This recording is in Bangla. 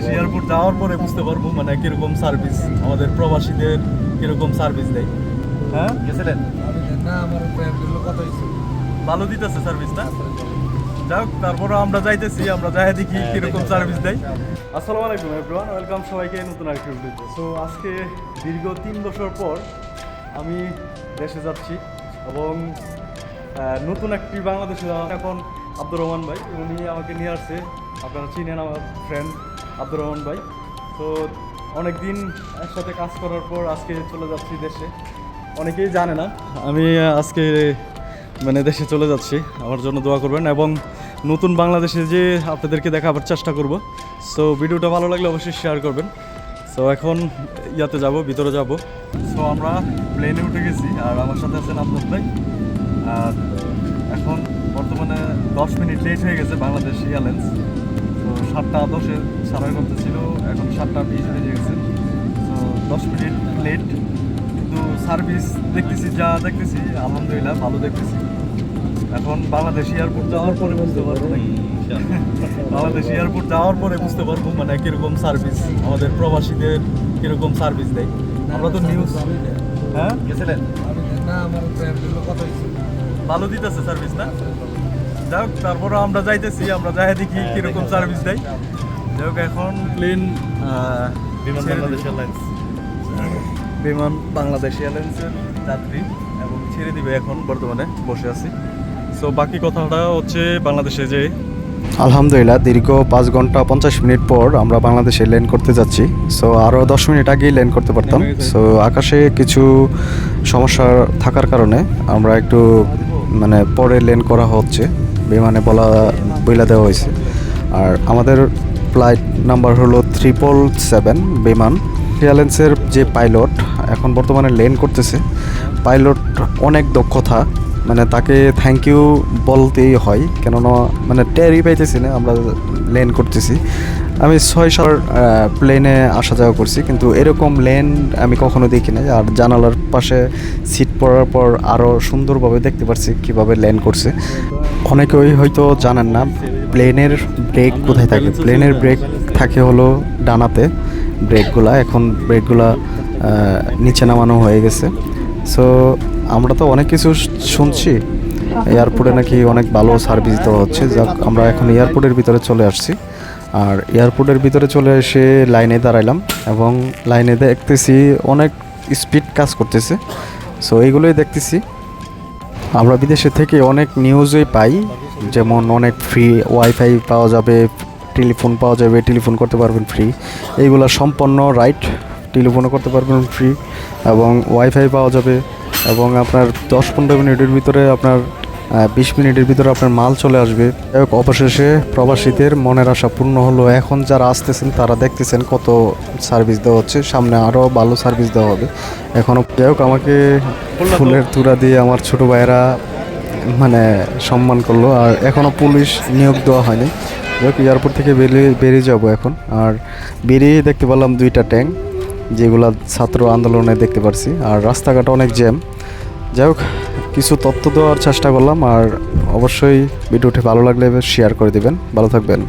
এয়ারপোর্ট যাওয়ার পরে বুঝতে পারব মানে কীরকম সার্ভিস আমাদের প্রবাসীদের কীরকম সার্ভিস দেয়। হ্যাঁ? গেছিলেন? ভালো দিতেছে সার্ভিস না? যাক তারপরে আমরা যাইতেছি আমরা যাই দেখি কীরকম সার্ভিস দেয়। আসসালামু আলাইকুম এভরিওয়ান ওয়েলকাম সবাইকে নতুন আরেকটি ভিডিওতে সো আজকে দীর্ঘ তিন বছর পর আমি দেশে যাচ্ছি এবং নতুন একটি বাংলাদেশে যাওয়া এখন আব্দুর রহমান ভাই উনি আমাকে নিয়ে আসছে। আপনারা চিনেন আমার ফ্রেন্ড আব্দুর রহমান ভাই। তো অনেক দিন একসাথে কাজ করার পর আজকে চলে যাচ্ছি দেশে। অনেকেই জানে না, আমি আজকে মানে দেশে চলে যাচ্ছি। আমার জন্য দোয়া করবেন এবং নতুন বাংলাদেশে যে আপনাদেরকে দেখাবার চেষ্টা করব। সো ভিডিওটা ভালো লাগলে অবশ্যই শেয়ার করবেন। সো এখন ইয়াতে যাব, ভিতরে যাব। সো আমরা প্লেনে উঠে গেছি, আর আমার সাথে আছেন আপনার ভাই। আর এখন বর্তমানে দশ মিনিট লেট হয়ে গেছে বাংলাদেশ এয়ারলাইন্স সাতটা দশে সারার কথা ছিল এখন সাতটা বিশ বেজে গেছে। তো দশ মিনিট লেট কিন্তু সার্ভিস দেখতেছি যা দেখতেছি আলহামদুলিল্লাহ ভালো দেখতেছি। এখন বাংলাদেশ এয়ারপোর্ট যাওয়ার পরে বুঝতে পারব নাকি? বাংলাদেশ এয়ারপোর্ট যাওয়ার পরে বুঝতে পারব মানে কীরকম সার্ভিস আমাদের প্রবাসীদের কীরকম সার্ভিস দেয়। আমরা তো নিউজ হ্যাঁ? গেছিলেন? ভালো দিতেছে সার্ভিস না? যাই হোক তারপরে আমরা যাইতেছি আমরা যাই দেখি কীরকম সার্ভিস দেয়। যাই হোক এখন প্লেন বিমান বাংলাদেশ এয়ারলাইন্স বিমান বাংলাদেশ এয়ারলাইন্সের যাত্রী এবং ছেড়ে দিবে এখন বর্তমানে বসে আছি। সো বাকি কথাটা হচ্ছে বাংলাদেশে যে আলহামদুলিল্লাহ দীর্ঘ পাঁচ ঘণ্টা পঞ্চাশ মিনিট পর আমরা বাংলাদেশে ল্যান্ড করতে যাচ্ছি। সো আরও দশ মিনিট আগেই ল্যান্ড করতে পারতাম। সো আকাশে কিছু সমস্যা থাকার কারণে আমরা একটু মানে পরে ল্যান্ড করা হচ্ছে। বিমানে বলা, বইলা দেওয়া হয়েছে। আর আমাদের ফ্লাইট নাম্বার হলো ট্রিপল সেভেন বিমান। এয়ারলাইন্সের যে পাইলট এখন বর্তমানে লেন করতেছে, পাইলট অনেক দক্ষতা মানে তাকে থ্যাংক ইউ বলতেই হয়। কেননা মানে টেরি পাইতেছি না, আমরা লেন করতেছি। আমি ছয় সাল প্লেনে আসা যাওয়া করছি কিন্তু এরকম লেন আমি কখনো দেখি না আর জানালার পাশে সিট পড়ার পর আরও সুন্দরভাবে দেখতে পারছি কীভাবে ল্যান্ড করছে। অনেকেই হয়তো জানেন না প্লেনের ব্রেক কোথায় থাকে? প্লেনের ব্রেক থাকে হলো ডানাতে ব্রেকগুলা এখন ব্রেকগুলা নিচে নামানো হয়ে গেছে। সো আমরা তো অনেক কিছু শুনছি। এয়ারপোর্টে নাকি অনেক ভালো সার্ভিস দেওয়া হচ্ছে। যাক আমরা এখন এয়ারপোর্টের ভিতরে চলে আসছি। আর এয়ারপোর্টের ভিতরে চলে এসে লাইনে দাঁড়াইলাম এবং লাইনে দেখতেছি অনেক স্পিড কাজ করতেছে। সো এইগুলোই দেখতেছি। আমরা বিদেশে থেকে অনেক নিউজই পাই, যেমন অনেক ফ্রি ওয়াইফাই পাওয়া যাবে টেলিফোন পাওয়া যাবে টেলিফোন করতে পারবেন ফ্রি এইগুলো সম্পন্ন রাইট টেলিফোনও করতে পারবেন ফ্রি এবং ওয়াইফাই পাওয়া যাবে এবং আপনার দশ পনেরো মিনিটের ভিতরে আপনার বিশ মিনিটের ভিতরে আপনার মাল চলে আসবে। যাই অবশেষে প্রবাসীদের মনের আশা পূর্ণ হলো। এখন যারা আসতেছেন তারা দেখতেছেন কত সার্ভিস দেওয়া হচ্ছে। সামনে আরও ভালো সার্ভিস দেওয়া হবে। এখনও যাই হোক আমাকে ফুলের তুরা দিয়ে আমার ছোট ভাইয়েরা মানে সম্মান করল। আর এখনও পুলিশ নিয়োগ দেওয়া হয়নি। যাই হোক এয়ারপোর্ট থেকে বেরিয়ে বেরিয়ে যাব এখন। আর বেরিয়ে দেখতে পেলাম দুইটা ট্যাঙ্ক যেগুলা ছাত্র আন্দোলনে দেখতে পারছি। আর রাস্তাঘাট অনেক জ্যাম। যাই হোক কিছু তথ্য দেওয়ার চেষ্টা করলাম, আর অবশ্যই ভিডিওটি ভালো লাগলে শেয়ার করে দিবেন। ভালো থাকবেন।